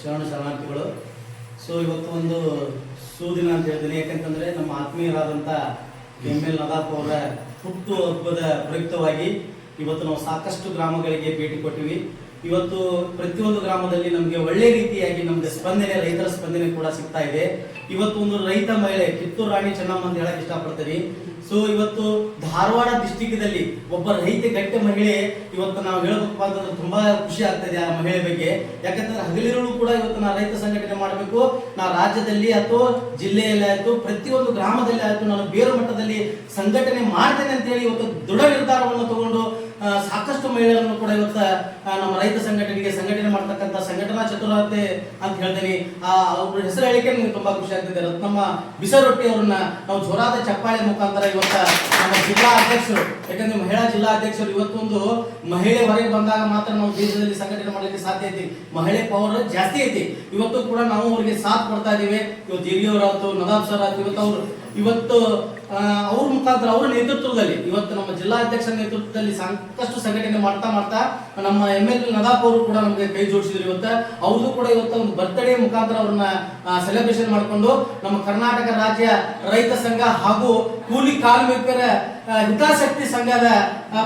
ಶರಣ ಶರಣಾರ್ಥಿಗಳು. ಸೊ ಇವತ್ತು ಒಂದು ಸೂದಿನ ಅಂತ ಹೇಳ್ತೀನಿ. ಯಾಕಂತಂದ್ರೆ ನಮ್ಮ ಆತ್ಮೀಯರಾದಂಥ ಎಂ ಎಲ್ ನದಾಪ್ ಅವರ ಹುಟ್ಟು ಹಬ್ಬದ ಪ್ರಯುಕ್ತವಾಗಿ ಇವತ್ತು ನಾವು ಸಾಕಷ್ಟು ಗ್ರಾಮಗಳಿಗೆ ಭೇಟಿ ಕೊಟ್ಟಿವಿ. ಇವತ್ತು ಪ್ರತಿಯೊಂದು ಗ್ರಾಮದಲ್ಲಿ ನಮಗೆ ಒಳ್ಳೆ ರೀತಿಯಾಗಿ ನಮ್ಗೆ ಸ್ಪಂದನೆ, ರೈತರ ಸ್ಪಂದನೆ ಕೂಡ ಸಿಗ್ತಾ ಇದೆ. ಇವತ್ತು ಒಂದು ರೈತ ಮಹಿಳೆ ಕಿತ್ತೂರು ರಾಣಿ ಚೆನ್ನಮ್ಮ ಅಂತ ಹೇಳಕ್ ಇಷ್ಟಪಡ್ತೀನಿ. ಸೊ ಇವತ್ತು ಧಾರವಾಡ ಡಿಸ್ಟಿಕ್ದಲ್ಲಿ ಒಬ್ಬ ರೈತ, ಗಟ್ಟ ಮಹಿಳೆ ಇವತ್ತು ನಾವು ಹೇಳಬೇಕಪ್ಪ ಅಂತಂದ್ರೆ ತುಂಬಾ ಖುಷಿ ಆಗ್ತದೆ ಆ ಮಹಿಳೆ ಬಗ್ಗೆ. ಯಾಕಂತಂದ್ರೆ ಹಗಲಿರುಳು ಕೂಡ ಇವತ್ತು ನಾ ರೈತ ಸಂಘಟನೆ ಮಾಡಬೇಕು. ನಾ ರಾಜ್ಯದಲ್ಲಿ ಅಥವಾ ಜಿಲ್ಲೆಯಲ್ಲಿ ಆಯ್ತು, ಪ್ರತಿಯೊಂದು ಗ್ರಾಮದಲ್ಲಿ ಆಯ್ತು, ನಾನು ಬೇರು ಮಟ್ಟದಲ್ಲಿ ಸಂಘಟನೆ ಮಾಡ್ತೇನೆ ಅಂತ ಹೇಳಿ ಇವತ್ತು ದೃಢ ನಿರ್ಧಾರವನ್ನು ತಗೊಂಡು ಸಾಕಷ್ಟು ಮಹಿಳೆಯರನ್ನು ಕೂಡ ಇವತ್ತು ನಮ್ಮ ರೈತ ಸಂಘಟನೆಗೆ ಸಂಘಟನೆ ಮಾಡ್ತಕ್ಕಂಥ ಸಂಘಟನಾ ಚತುರತೆ ಅಂತ ಹೇಳ್ತೇನೆ. ಆ, ಅವ್ರ ಹೆಸರು ಹೇಳಿಕೆ ನನಗೆ ತುಂಬಾ ಖುಷಿ ಆಗ್ತಿದೆ. ರತ್ನಮ್ಮ ಬಿಸರೊಟ್ಟಿ ಅವ್ರನ್ನ ನಾವು ಜೋರಾದ ಚಪ್ಪಾಳೆ ಮುಖಾಂತರ ಇವತ್ತ ನಮ್ಮ ಜಿಲ್ಲಾ ಅಧ್ಯಕ್ಷರು, ಯಾಕಂದ್ರೆ ಮಹಿಳಾ ಜಿಲ್ಲಾ ಅಧ್ಯಕ್ಷರು ಇವತ್ತೊಂದು ಮಹಿಳೆ ಹೊರಗೆ ಬಂದಾಗ ಮಾತ್ರ ನಾವು ದೇಶದಲ್ಲಿ ಸಂಘಟನೆ ಮಾಡಲಿಕ್ಕೆ ಸಾಧ್ಯ ಐತಿ. ಮಹಿಳೆ ಪವರ್ ಜಾಸ್ತಿ ಐತಿ. ಇವತ್ತು ಕೂಡ ನಾವು ಅವ್ರಿಗೆ ಸಾಥ್ ಕೊಡ್ತಾ ಇದೀವಿ. ಇವತ್ತು ಹಿರಿಯವರಾಯ್ತು ನದಾಬ್ ಸರ್ ಆಯ್ತು, ಇವತ್ತು ಅವರು. ಇವತ್ತು ಅವ್ರ ಮುಖಾಂತರ ಅವರ ನೇತೃತ್ವದಲ್ಲಿ ಇವತ್ತು ನಮ್ಮ ಜಿಲ್ಲಾ ಅಧ್ಯಕ್ಷರ ನೇತೃತ್ವದಲ್ಲಿ ಸಾಕಷ್ಟು ಸಂಘಟನೆ ಮಾಡ್ತಾ ಮಾಡ್ತಾ ನಮ್ಮ ಎಂ ಎಲ್ ನದಾಪ್ ಅವರು ಕೂಡ ನಮಗೆ ಕೈ ಜೋಡಿಸಿದ್ರು ಇವತ್ತು. ಅವ್ರದ್ದು ಕೂಡ ಇವತ್ತು ಒಂದು ಬರ್ತ್ಡೇ ಮುಖಾಂತರ ಅವ್ರನ್ನ ಸೆಲೆಬ್ರೇಷನ್ ಮಾಡಿಕೊಂಡು ನಮ್ಮ ಕರ್ನಾಟಕ ರಾಜ್ಯ ರೈತ ಸಂಘ ಹಾಗೂ ಕೂಲಿ ಕಾರ್ಮಿಕರ ಹಿತಾಸಕ್ತಿ ಸಂಘದ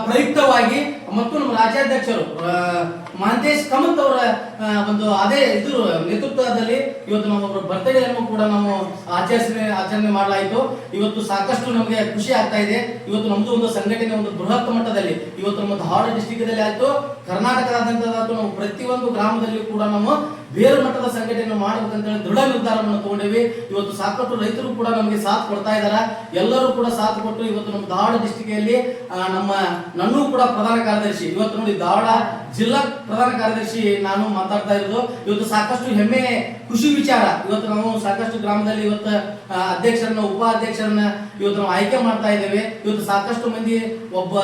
ಪ್ರಯುಕ್ತವಾಗಿ ಮತ್ತು ನಮ್ಮ ರಾಜ್ಯಾಧ್ಯಕ್ಷರು ಮಾಂತೇಶ್ ಕಮತ್ ಅವರ ಒಂದು ಅದೇ ಇದು ನೇತೃತ್ವದಲ್ಲಿ ಇವತ್ತು ನಮ್ಮ ಬರ್ತ್ಡೇ ಅನ್ನು ಕೂಡ ನಾವು ಆಚರಿಸಿ ಆಚರಣೆ ಮಾಡಲಾಯಿತು. ಇವತ್ತು ಸಾಕಷ್ಟು ನಮಗೆ ಖುಷಿ ಆಗ್ತಾ ಇದೆ. ಇವತ್ತು ನಮ್ದು ಒಂದು ಸಂಘಟನೆ ಒಂದು ಬೃಹತ್ ಮಟ್ಟದಲ್ಲಿ, ಇವತ್ತು ನಮ್ಮ ಧಾರವಾಡ ದಲ್ಲಿ ಆಯ್ತು ಕರ್ನಾಟಕದಾದ್ಯಂತ ಆಯ್ತು. ನಾವು ಪ್ರತಿಯೊಂದು ಗ್ರಾಮದಲ್ಲಿ ಕೂಡ ನಾವು ಬೇರೆ ಮಟ್ಟದ ಸಂಘಟನೆ ಮಾಡಬೇಕಂತ ಹೇಳಿ ದೃಢ ನಿರ್ಧಾರವನ್ನು ತಗೊಂಡೇವಿ ಇವತ್ತು ಸಾಕಷ್ಟು ರೈತರು ಕೂಡ ನಮಗೆ ಸಾಥ್ ಕೊಡ್ತಾ ಇದ್ದಾರೆ ಎಲ್ಲರೂ ಕೂಡ ಸಾಥ್ ಕೊಟ್ಟು ಇವತ್ತು ನಮ್ಮ ಧಾರವಾಡ ಡಿಸ್ಟಿಕ್ ನಮ್ಮ ನನ್ನೂ ಕೂಡ ಪ್ರಧಾನ ಕಾರ್ಯದರ್ಶಿ ಇವತ್ತು ನೋಡಿ ಧಾರವಾಡ ಜಿಲ್ಲಾ ಪ್ರಧಾನ ಕಾರ್ಯದರ್ಶಿ ನಾನು ಮಾತಾಡ್ತಾ ಇರೋದು ಇವತ್ತು ಸಾಕಷ್ಟು ಹೆಮ್ಮೆ ಖುಷಿ ವಿಚಾರ. ಇವತ್ತು ನಾವು ಸಾಕಷ್ಟು ಗ್ರಾಮದಲ್ಲಿ ಇವತ್ತು ಅಧ್ಯಕ್ಷರನ್ನ, ಉಪಾಧ್ಯಕ್ಷರನ್ನ ಇವತ್ತು ನಾವು ಆಯ್ಕೆ ಮಾಡ್ತಾ ಇದ್ದೇವೆ. ಇವತ್ತು ಸಾಕಷ್ಟು ಮಂದಿ ಒಬ್ಬ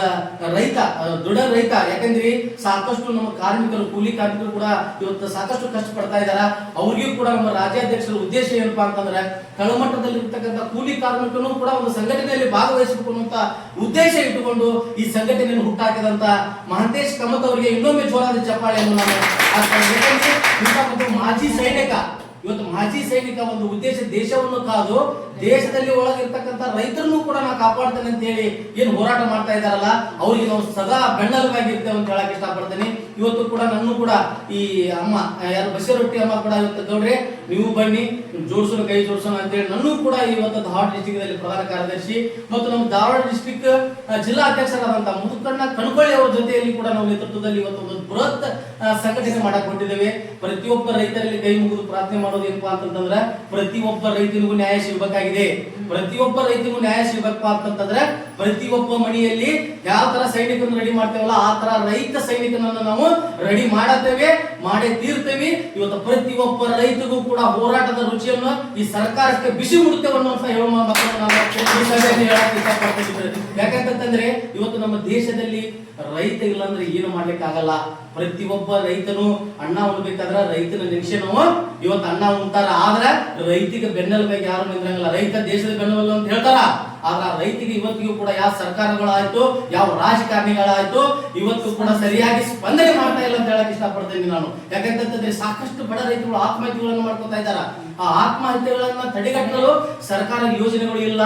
ರೈತ ದೃಢ ರೈತ. ಯಾಕಂದ್ರೆ ಸಾಕಷ್ಟು ನಮ್ಮ ಕಾರ್ಮಿಕರು, ಕೂಲಿ ಕಾರ್ಮಿಕರು ಕೂಡ ಇವತ್ತು ಸಾಕಷ್ಟು ಕಷ್ಟ ಪಡ್ತಾ ಇದ್ದಾರೆ ಅವ್ರಿಗೂ ಕೂಡ ನಮ್ಮ ರಾಜ್ಯಾಧ್ಯಕ್ಷರ ಉದ್ದೇಶ ಏನಪ್ಪಾ ಅಂತಂದ್ರೆ ತಳಮಟ್ಟದಲ್ಲಿ ಇರ್ತಕ್ಕಂಥ ಕೂಲಿ ಕಾರ್ಮಿಕರು ಕೂಡ ಒಂದು ಸಂಘಟನೆಯಲ್ಲಿ ಭಾಗವಹಿಸಬೇಕು ಉದ್ದೇಶ ಇಟ್ಟುಕೊಂಡು ಈ ಸಂಘಟನೆಯನ್ನು ಹುಟ್ಟಾಕಿದಂತ ಮಹಂತೇಶ್ ಕಮತ್ ಅವರಿಗೆ ಇನ್ನೊಮ್ಮೆ ಜೋರಾದ ಚಪ್ಪಾಳೆಯನ್ನು ನಾನು ಮಾಜಿ ಸೈನಿಕ ಇವತ್ತು ಮಾಜಿ ಸೈನಿಕ ಒಂದು ಉದ್ದೇಶ ದೇಶವನ್ನು ಕಾದು ದೇಶದಲ್ಲಿ ಒಳಗಿರ್ತಕ್ಕಂಥ ರೈತರನ್ನು ಕೂಡ ನಾವು ಕಾಪಾಡ್ತೇನೆ ಅಂತ ಹೇಳಿ ಏನು ಹೋರಾಟ ಮಾಡ್ತಾ ಇದ್ದಾರಲ್ಲ, ಅವ್ರಿಗೆ ನಾವು ಸದಾ ಬೆನ್ನೆಲುಬಾಗಿರ್ತೇವೆ ಅಂತ ಹೇಳಕ್ ಇಷ್ಟಪಡ್ತೇನೆ. ಇವತ್ತು ಕೂಡ ನನ್ನ ಕೂಡ ಈ ಅಮ್ಮ, ಯಾರು ಬಸರೊಟ್ಟಿ ಅಮ್ಮ ಕೂಡ ಇವತ್ತು ಗೌಡ್ರೆ, ನೀವು ಬನ್ನಿ ಜೋಡಿಸೋಣ, ಕೈ ಜೋಡಿಸೋಣ ಅಂತ ಹೇಳಿ ನನ್ನೂ ಕೂಡ ಇವತ್ತು ಧಾರವಾಡ ಡಿಸ್ಟಿಕ್ನಲ್ಲಿ ಪ್ರಧಾನ ಕಾರ್ಯದರ್ಶಿ ಮತ್ತು ನಮ್ಮ ಧಾರವಾಡ ಡಿಸ್ಟಿಕ್ ಜಿಲ್ಲಾ ಅಧ್ಯಕ್ಷರಾದಂತಹ ಮುದುಕಣ್ಣ ಕಣ್ಕೊಳ್ಳಿ ಅವರ ಜೊತೆಯಲ್ಲಿ ಕೂಡ ನಾವು ನೇತೃತ್ವದಲ್ಲಿ ಇವತ್ತು ಬೃಹತ್ ಸಂಘಟನೆ ಮಾಡಕ್ ಹೊಂಟಿದ್ದೇವೆ ಪ್ರತಿಯೊಬ್ಬ ರೈತರಲ್ಲಿ ಕೈ ಮುಗಿದು ಪ್ರಾರ್ಥನೆ ಮಾಡೋದು ಏನಪ್ಪಾ ಅಂತಂದ್ರೆ ಪ್ರತಿಯೊಬ್ಬ ರೈತನಿಗೂ ನ್ಯಾಯ ಸಿಗಬೇಕಾಗಿದೆ. ಪ್ರತಿಯೊಬ್ಬ ರೈತನಿಗೂ ನ್ಯಾಯ ಸಿಗಬೇಕು ಅಂತಂದ್ರೆ ಪ್ರತಿಯೊಬ್ಬ ಮನೆಯಲ್ಲಿ ಯಾವ ತರ ಸೈನಿಕರನ್ನು ರೆಡಿ ಮಾಡ್ತೇವಲ್ಲ, ಆ ತರ ರೈತ ಸೈನಿಕನನ್ನು ನಾವು ರೆಡಿ ಮಾಡತ್ತೇವೆ, ಮಾಡೇ ತೀರ್ತೇವೆ. ಇವತ್ತು ಪ್ರತಿಯೊಬ್ಬ ರೈತಗೂ ಕೂಡ ಹೋರಾಟದ ರುಚಿಯನ್ನು ಈ ಸರ್ಕಾರಕ್ಕೆ ಬಿಸಿ ಮುಡುತ್ತೇವೆ ಅನ್ನುವಂತ ಹೇಳುವ ಮಾತನ್ನು ನಾನು ಈ ಸಭೆಯಲ್ಲಿ ಹೇಳಕ್ ಇಷ್ಟಪಡ್ತಿದ್ದೀನಿ ಯಾಕಂತಂದ್ರೆ ಇವತ್ತು ನಮ್ಮ ದೇಶದಲ್ಲಿ ರೈತ ಇಲ್ಲ ಅಂದ್ರೆ ಏನು ಮಾಡ್ಲಿಕ್ಕೆ ಆಗಲ್ಲ ಪ್ರತಿಯೊಬ್ಬ ರೈತನು ಅಣ್ಣ ಉಣ್ಬೇಕಾದ್ರೆ ರೈತನ ನಿರೀಕ್ಷೆ ನಾವು ಇವತ್ತು ಅಣ್ಣ ಉಣ್ತಾರ. ಆದ್ರೆ ರೈತಿಗೆ ಬೆನ್ನೆಲುಬಾಗಿ ಯಾರು ನಿಂದ್ರಂಗಿಲ್ಲ. ರೈತ ದೇಶದ ಬೆನ್ನೆಲುಬು ಅಂತ ಹೇಳ್ತಾರ. ಆದ್ರೆ ಆ ರೈತಿಗೆ ಇವತ್ತಿಗೂ ಕೂಡ ಯಾವ ಸರ್ಕಾರಗಳಾಯ್ತು, ಯಾವ ರಾಜಕಾರಣಿಗಳಾಯ್ತು ಇವತ್ತು ಕೂಡ ಸರಿಯಾಗಿ ಸ್ಪಂದನೆ ಮಾಡ್ತಾ ಇಲ್ಲ ಅಂತ ಹೇಳಕ್ ಇಷ್ಟಪಡ್ತೇನೆ ನಾನು. ಯಾಕಂತಂದ್ರೆ ಸಾಕಷ್ಟು ಬಡ ರೈತರು ಆತ್ಮಹತ್ಯೆಗಳನ್ನು ಮಾಡ್ಕೊತಾ ಇದ್ದಾರ. ಆ ಆತ್ಮಹತ್ಯೆಗಳನ್ನ ತಡೆಗಟ್ಟಲು ಸರ್ಕಾರ ಯೋಜನೆಗಳು ಇಲ್ಲ.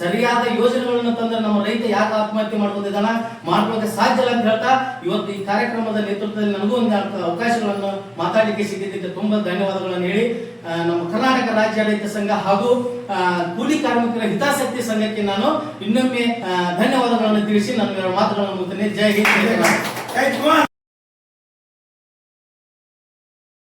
ಸರಿಯಾದ ಯೋಜನೆಗಳನ್ನು ತಂದ್ರೆ ನಮ್ಮ ರೈತ ಯಾಕೆ ಆತ್ಮಹತ್ಯೆ ಮಾಡ್ಕೊತಿದ್ದಾನ ಮಾಡ್ಕೊಳ್ಳೋಕೆ ಸಾಧ್ಯ ಇಲ್ಲ ಅಂತ ಹೇಳ್ತಾ, ಇವತ್ತು ಈ ಕಾರ್ಯಕ್ರಮದ ನೇತೃತ್ವದಲ್ಲಿ ನನಗೂ ಒಂದು ಅವಕಾಶಗಳನ್ನು ಮಾತಾಡಲಿಕ್ಕೆ ಸಿಕ್ಕಿದ್ದಕ್ಕೆ ತುಂಬಾ ಧನ್ಯವಾದಗಳನ್ನು ಹೇಳಿ ನಮ್ಮ ಕರ್ನಾಟಕ ರಾಜ್ಯ ರೈತ ಸಂಘ ಹಾಗೂ ಕೂಲಿ ಕಾರ್ಮಿಕರ ಹಿತಾಸಕ್ತಿ ಸಂಘಕ್ಕೆ ನಾನು ಇನ್ನೊಮ್ಮೆ ಧನ್ಯವಾದಗಳನ್ನು ತಿಳಿಸಿ ನನ್ನ ಮಾತುಗಳನ್ನು ಮುಂದೆ ಜೈ ಹಿಂದ್.